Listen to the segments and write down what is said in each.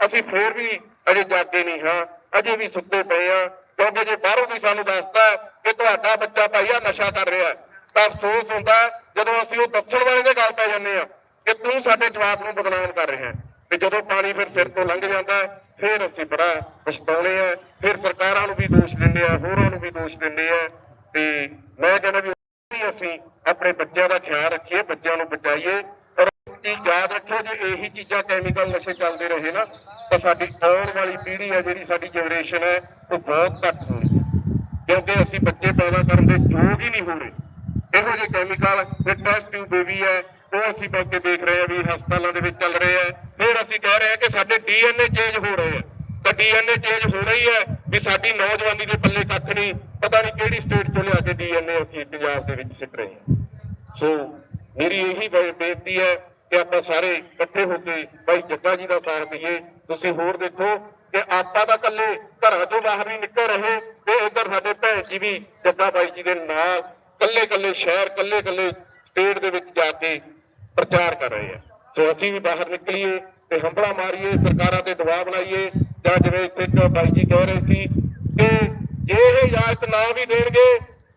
ਅਸੀਂ ਫੇਰ ਵੀ ਅਜੇ ਜਾਗੇ ਨਹੀਂ, ਹਾਂ। ਅਜੇ ਵੀ ਸੁੱਤੇ ਪਏ ਆ ਕਿਉਂਕਿ ਜੇ ਬਾਹਰੋਂ ਵੀ ਸਾਨੂੰ ਦੱਸਦਾ ਕਿ ਤੁਹਾਡਾ ਬੱਚਾ ਭਾਈ ਆ ਨਸ਼ਾ ਕਰ ਰਿਹਾ, ਤਾਂ ਅਫਸੋਸ ਹੁੰਦਾ ਜਦੋਂ ਅਸੀਂ ਉਹ ਦੱਸਣ ਵਾਲੇ ਦੇ ਗੱਲ ਪੈ ਜਾਂਦੇ ਆ ਕਿ ਤੂੰ ਸਾਡੇ ਜਵਾਬ ਨੂੰ ਬਦਨਾਮ ਕਰ ਰਿਹਾ ਤੇ ਜਦੋਂ ਪਾਣੀ ਫਿਰ ਸਿਰ ਤੋਂ ਲੰਘ ਜਾਂਦਾ ਫਿਰ ਅਸੀਂ ਬੜਾ ਪਛਤਾਉਣੇ ਆ ਫਿਰ ਸਰਕਾਰਾਂ ਨੂੰ ਵੀ ਦੋਸ਼ ਦਿੰਦੇ ਆ ਹੋਰਾਂ ਨੂੰ ਵੀ ਦੋਸ਼ ਦਿੰਦੇ ਆ ਤੇ ਮੈਂ ਕਹਿੰਦਾ ਵੀ ਅਸੀਂ ਆਪਣੇ ਬੱਚਿਆਂ ਦਾ ਖਿਆਲ ਰੱਖੀਏ, ਬੱਚਿਆਂ ਨੂੰ ਬਚਾਈਏ। ਚੀਜ਼ ਯਾਦ ਰੱਖਿਓ, ਜੇ ਇਹੀ ਚੀਜ਼ਾਂ ਕੈਮੀਕਲ ਨਸ਼ੇ ਚੱਲਦੇ ਰਹੇ ਨਾ, ਤਾਂ ਸਾਡੀ ਆਉਣ ਵਾਲੀ ਪੀੜ੍ਹੀ ਹੈ ਜਿਹੜੀ ਸਾਡੀ ਜਨਰੇਸ਼ਨ ਹੈ, ਉਹ ਬਹੁਤ ਘੱਟ ਹੋਣੀ ਕਿਉਂਕਿ ਅਸੀਂ ਬੱਚੇ ਪੈਦਾ ਕਰਨ ਦੇ ਯੋਗ ਹੀ ਨਹੀਂ ਹੋ ਰਹੇ। ਇਹੋ ਜਿਹੇ ਕੈਮੀਕਲ ਤੇ ਟੈਸਟ ਟਿਊਬ ਬੇਬੀ ਹੈ, ਉਹ ਅਸੀਂ ਬੈ ਦੇਖ ਰਹੇ ਹਾਂ ਵੀ ਹਸਪਤਾਲਾਂ ਦੇ ਵਿੱਚ ਚੱਲ ਰਹੇ ਆ। ਫਿਰ ਅਸੀਂ ਕਹਿ ਰਹੇ ਹਾਂ ਕਿ ਸਾਡੇ ਡੀਐਨਏ ਚੇਂਜ ਹੋ ਰਹੇ ਆ। ਤਾਂ ਡੀਐਨਏ ਚੇਂਜ ਹੋ ਰਹੀ ਹੈ ਵੀ ਸਾਡੀ ਨੌਜਵਾਨੀ ਦੇ ਪੱਲੇ ਕੱਖ ਨਹੀਂ, ਪਤਾ ਨਹੀਂ ਕਿਹੜੀ ਸਟੇਟ ਤੋਂ ਲਿਆ ਕੇ ਡੀਐਨਏ ਅਸੀਂ ਪੰਜਾਬ ਦੇ ਵਿੱਚ ਸਿੱਟ ਰਹੇ ਹਾਂ ਸੋ ਮੇਰੀ ਇਹੀ ਬੇ- ਬੇਨਤੀ ਹੈ ਕਿ ਆਪਾਂ ਸਾਰੇ ਇਕੱਠੇ ਹੋ ਕੇ ਭਾਈ ਜੱਗਾ ਜੀ ਦਾ ਸਾਥ ਦਈਏ। ਤੁਸੀਂ ਹੋਰ ਦੇਖੋ ਕਿ ਆਪਾਂ ਤਾਂ ਇਕੱਲੇ ਘਰਾਂ ਤੋਂ ਬਾਹਰ ਨਹੀਂ ਨਿਕਲ ਰਹੇ, ਤੇ ਇੱਧਰ ਸਾਡੇ ਭੈਣ ਜੀ ਵੀ, ਜੱਗਾ ਬਾਈ ਜੀ ਦੇ ਨਾਲ ਇਕੱਲੇ ਇਕੱਲੇ ਸ਼ਹਿਰ, ਇਕੱਲੇ ਇਕੱਲੇ ਸਟੇਟ ਦੇ ਵਿੱਚ ਜਾ ਕੇ ਪ੍ਰਚਾਰ ਕਰ ਰਹੇ ਆ। ਸੋ ਅਸੀਂ ਵੀ ਬਾਹਰ ਨਿਕਲੀਏ ਤੇ ਹੰਬਲਾ ਮਾਰੀਏ, ਸਰਕਾਰਾਂ ਤੇ ਦਬਾਅ ਬਣਾਈਏ। ਜਾਂ ਜਿਵੇਂ ਇੱਥੇ ਬਾਈ ਜੀ ਕਹਿ ਰਹੇ ਸੀ ਕਿ ਜੇ ਇਹ ਇਜਾਜ਼ਤ ਨਾ ਵੀ ਦੇਣਗੇ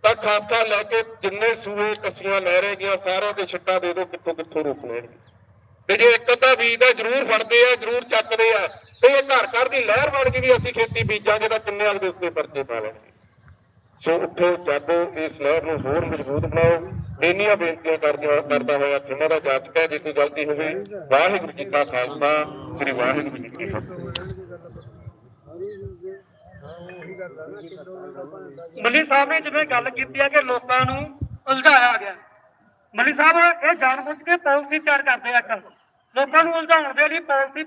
ਤਾਂ ਖਾਸ ਲੈ ਕੇ ਜਿੰਨੇ ਸੂਏ ਕੱਸੀਆਂ ਨਹਿਰੇ ਗਿਆ ਸਾਰਿਆਂ ਤੇ ਛੱਟਾ ਦੇ ਦਿਓ, ਕਿੱਥੋਂ ਕਿੱਥੋਂ ਰੋਕ ਲੈਣਗੇ। ਤੇ ਜੇ ਇੱਕ ਅੱਧਾ ਬੀਜ ਦਾ ਜ਼ਰੂਰ ਫੜਦੇ ਆ, ਜ਼ਰੂਰ ਚੱਕਦੇ ਆ, ਤੇ ਇਹ ਘਰ ਘਰ ਦੀ ਲਹਿਰ ਬਣ ਕੇ ਵੀ ਅਸੀਂ ਖੇਤੀ ਬੀਜਾਂਗੇ ਤਾਂ ਕਿੰਨੇ ਵਾਲੇ ਦੇ ਉੱਤੇ ਪਰਚੇ ਪਾ ਲੈਣਗੇ। ਸੋ ਉੱਠੋ, ਜਾਗੋ, ਇਸ ਲਹਿਰ ਨੂੰ ਹੋਰ ਮਜ਼ਬੂਤ ਬਣਾਓ। ਇੰਨੀਆਂ ਬੇਨਤੀਆਂ ਕਰਦਾ ਕਰਦਾ ਹੋਇਆ ਜਿਨ੍ਹਾਂ ਦਾ ਜਾਚਕ ਹੈ, ਜੇ ਕੋਈ ਗਲਤੀ ਹੋਵੇ, ਵਾਹਿਗੁਰੂ ਜੀ ਕਾ ਖਾਲਸਾ, ਸ੍ਰੀ ਵਾਹਿਗੁਰੂ ਜੀ ਕੀ ਫਤਿਹ। ਮੱਲੀ ਸਾਹਿਬ ਨੇ ਜਿਵੇਂ ਗੱਲ ਕੀਤੀ ਹੈ ਕਿ ਲੋਕਾਂ ਨੂੰ ਉਲਝਾਇਆ ਗਿਆ। ਮੱਲੀ ਸਾਹਿਬ, ਇਹ ਜਾਣਬੁੱਝ ਕੇ ਪਾਲਿਸੀ ਤਿਆਰ ਕਰਦੇ ਆ ਇੱਕ ਲੋਕਾਂ ਨੂੰ ਉਲਝਾਉਣ ਦੇ ਲਈ ਪਾਲਿਸੀ